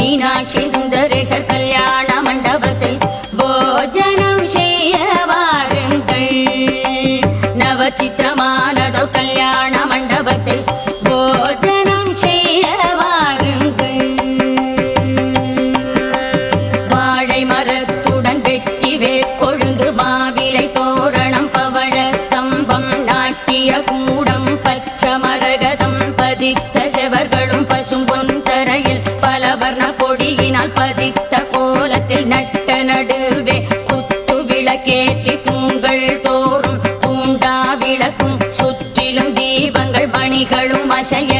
மீனாட்சி சுந்தரேசர் கல்யாண மண்டபத்தில் போஜனம் செய்ய வாருங்கள். நவச்சித்திரமானதோர் கல்யாண மண்டபத்தில் போஜனம் செய்ய வாருங்கள். வாழை மரத்துடன் வெட்டி வேற்கொழுந்து மாவிலை தோரணம் பவழ ஸ்தம்பம் நாட்டிய கூடம் பச்ச பதித்த நான் பதித்த கோலத்தில் நட்ட நடுவே குத்து விளக்கேற்றி பூங்கள் தோறும் பூண்டா விளக்கும். சுற்றிலும் தீபங்கள் மணிகளும் அசைய